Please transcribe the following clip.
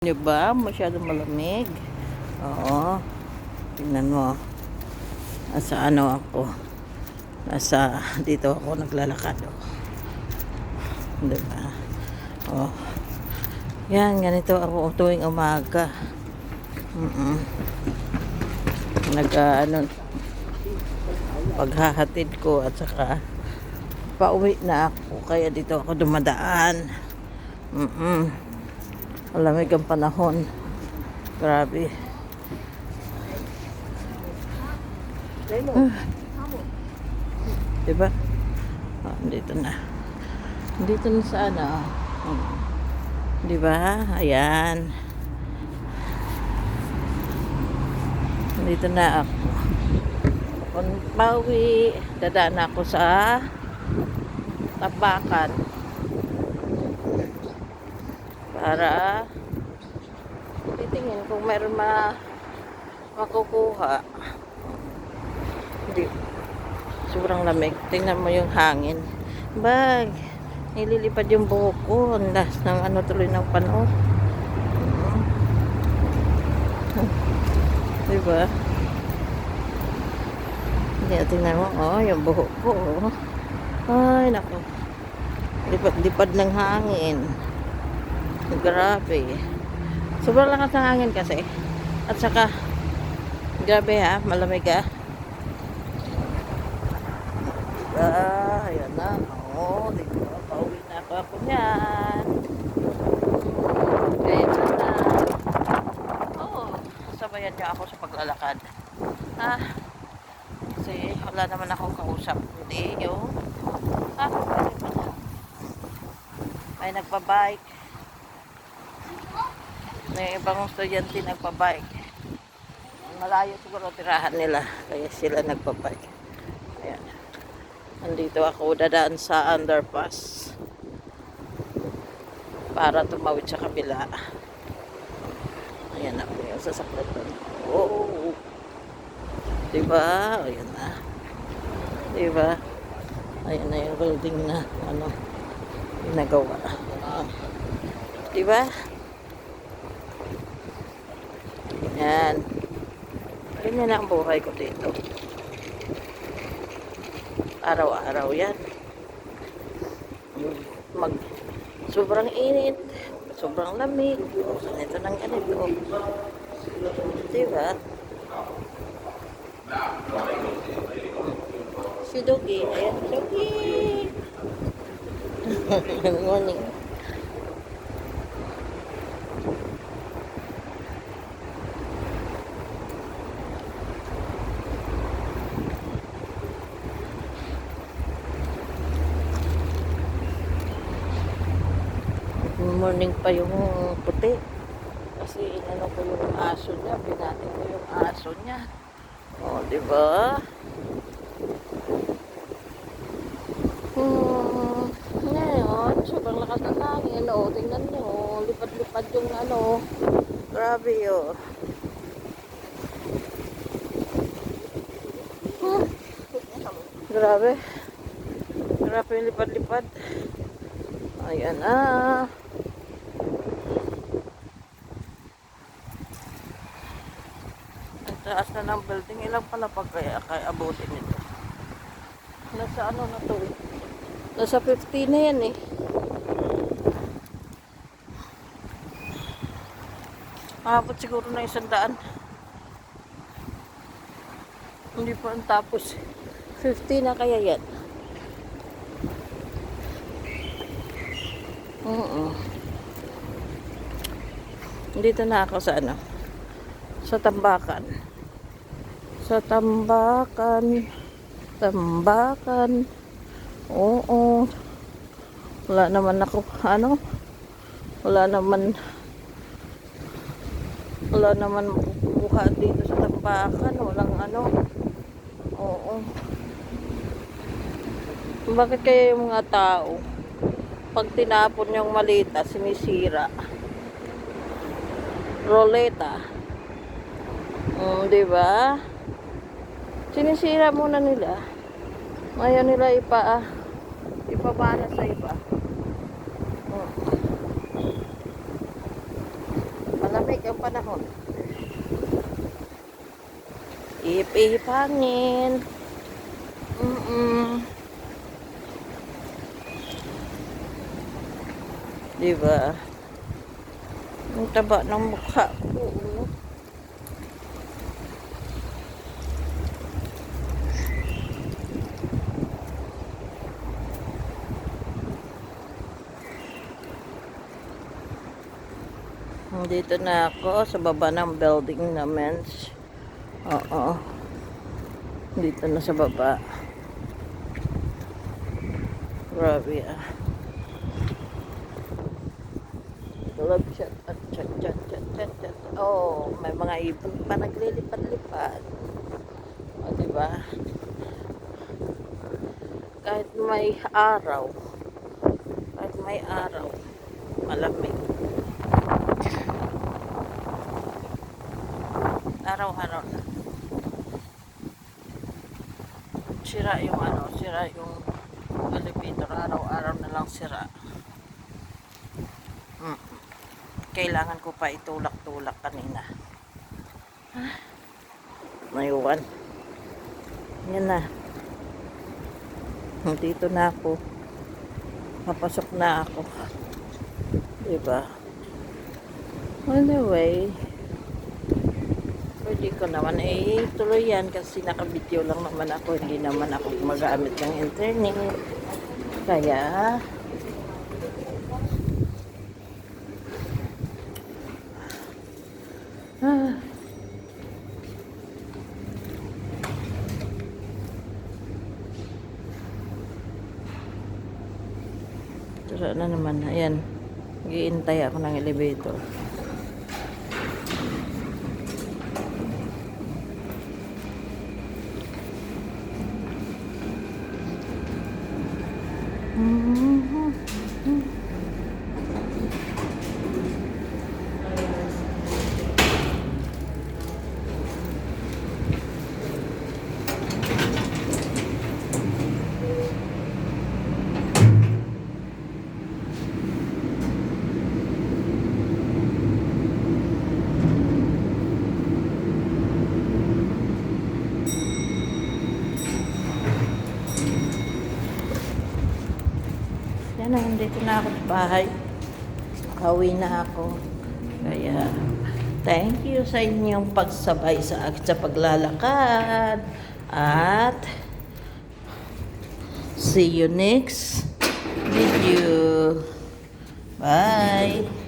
Di ba? Masyadong malamig. Oo. Tingnan mo. Nasa ano ako. Nasa, dito ako naglalakad. Oh. Di ba? Oh. Yan, ganito ako tuwing umaga. Mm Nag, ah, ano, paghahatid ko at saka pauwi na ako. Kaya dito ako dumadaan. Mm Malamig ang panahon. Grabe. Ah. Diba? Ah, dito na. Dito na sa ano. Hmm. Diba? Ayan. Dito na ako. Kung pauwi, dadaan ako sa tabakan para titingin kung meron ma makukuha. Hindi. Sobrang lamig. Tingnan mo yung hangin. Bag nililipad yung buhok ko. Ang ng ano tuloy ng panahon. Diba? Hindi tingnan mo. Oh yung buhok ko oh. ay nako lipad-lipad ng hangin Grabe. Sobrang lakas ng hangin kasi. At saka, grabe ha, malamig ha. Diba? Ayan na. Oo, diba? Pauwi na ako ako niyan. Kaya na. Oo, sabayan niya ako sa paglalakad. Ha? Kasi wala naman akong kausap. Hindi, yun. Ha? Pala. May nagpa-bike. May ibang estudyante nagpa-bike. Malayo siguro tirahan nila. Kaya sila nagpa-bike. Ayan. Nandito ako dadaan sa underpass. Para tumawid sa kabila. Ayan ako yung sasakyan doon. Oh. Diba? Ayan na. Diba? Ayan na yung building na ano ginagawa. Ah. Diba? Yan. Ganyan na ang buhay ko dito. Araw-araw yan. Mag, sobrang init, sobrang lamig, ganito ng ganito. Diba? Si Dugi, ayan, Dugi! Good morning. Good morning pa yung puti. Kasi inano ko yung aso niya, binati ko yung aso niya. O, di ba? Hmm, ngayon, sobrang lakas ng hangin. O, tingnan nyo, lipad-lipad yung ano. Grabe yun. Hmm. Grabe. Grabe yung lipad-lipad. Ayan na. Ang taas na ng building. Ilang palapag kaya kaya abutin nito? Nasa ano na to eh. Nasa 50 na yan eh. Maabot siguro na isang daan. Hindi pa ang tapos. 50 na kaya yan. Oo. Dito na ako sa ano? Sa tambakan. Sa tambakan. Tambakan. Oo. Wala naman ako, ano? Wala naman wala naman makukuha dito sa tambakan. Walang ano. Oo. Bakit kaya yung mga tao pag tinapon yung malita, sinisira. Roleta. Mm, di ba? Sinisira muna nila. Ngayon nila ipa ah, ipabana sa iba. Mm. malamig ang panahon. Ihip-ihip hangin. Mm-mm. Diba? Ang taba ng mukha ko. Dito na ako sa baba ng building namin. Oo. Dito na sa baba. Grabe ah. Love chat at chat chat chat chat chat. Oh, may mga ibon pa naglilipad-lipad. O, diba? Kahit may araw, kahit may araw, malamig. Araw-araw na. Sira yung ano, sira yung elevator. Araw-araw na lang sira. Mm. Kailangan ko pa itulak-tulak kanina. Ah, Mayuwan. Yan na. Dito na ako. Papasok na ako. Diba? Anyway, pwede ko naman eh tuloy yan kasi nakabideo lang naman ako. Hindi naman ako gumagamit ng internet. Kaya, ah, Tara na naman. Ayan. Nag-iintay ako ng elevator. Yan na, nandito na ako sa bahay. Kauwi na ako. Kaya, thank you sa inyong pagsabay sa akin sa paglalakad. At, see you next video. Bye!